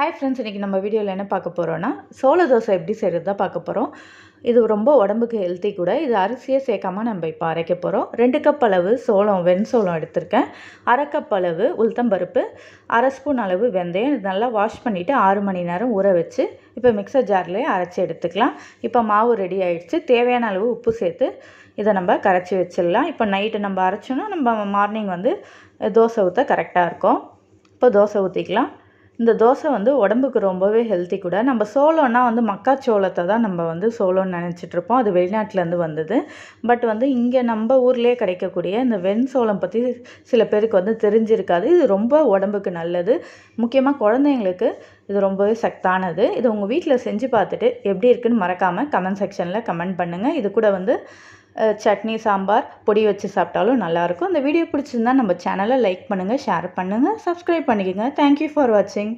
Hi friends இன்றைக்கி நம்ம வீடியோவில் என்ன பார்க்க போகிறோன்னா சோள தோசை எப்படி செய்கிறது தான் பார்க்க போகிறோம் இது ரொம்ப உடம்புக்கு ஹெல்த்தி கூட இது அரிசியே சேர்க்காமல் நம்ம இப்போ அரைக்க போகிறோம் ரெண்டு கப் அளவு சோளம் வெண் சோளம் எடுத்திருக்கேன். அரை கப் அளவு உளுத்தம்பருப்பு அரை ஸ்பூன் அளவு வெந்தயம் இது நல்லா வாஷ் பண்ணிவிட்டு ஆறு மணி நேரம் ஊற வச்சு இப்போ மிக்சர் ஜார்லேயே அரைச்சி எடுத்துக்கலாம். இப்போ மாவு ரெடி ஆகிடுச்சு தேவையான அளவு உப்பு சேர்த்து இதை நம்ம கரைச்சி வச்சிடலாம். இப்போ நைட்டு நம்ம அரைச்சோன்னா நம்ம மார்னிங் வந்து தோசை ஊற்ற கரெக்டாக இருக்கும். இப்போ தோசை ஊற்றிக்கலாம் இந்த தோசை வந்து உடம்புக்கு ரொம்பவே ஹெல்த்தி கூட. நம்ம சோளம்னா வந்து மக்காச்சோளத்தை தான் நம்ம வந்து சோளம்னு நினச்சிட்ருப்போம் அது வெளிநாட்டிலேருந்து வந்தது. பட் வந்து இங்கே நம்ம ஊர்லேயே கிடைக்கக்கூடிய இந்த வெண் சோளம் பற்றி சில பேருக்கு வந்து தெரிஞ்சிருக்காது. இது ரொம்ப உடம்புக்கு நல்லது. முக்கியமாக குழந்தைங்களுக்கு இது ரொம்பவே சக்தானது இது உங்கள் வீட்டில் செஞ்சு பார்த்துட்டு எப்படி இருக்குன்னு மறக்காமல் கமெண்ட் செக்ஷனில் கமெண்ட் பண்ணுங்கள் இது கூட வந்து சட்னி சாம்பார் பொடி வச்சு சாப்பிட்டாலும் நல்லாயிருக்கும். இந்த வீடியோ பிடிச்சிருந்தா நம்ம சேனலை லைக் பண்ணுங்கள் ஷேர் பண்ணுங்கள் சப்ஸ்கிரைப் பண்ணிக்கோங்க. தேங்க்யூ ஃபார் வாட்சிங்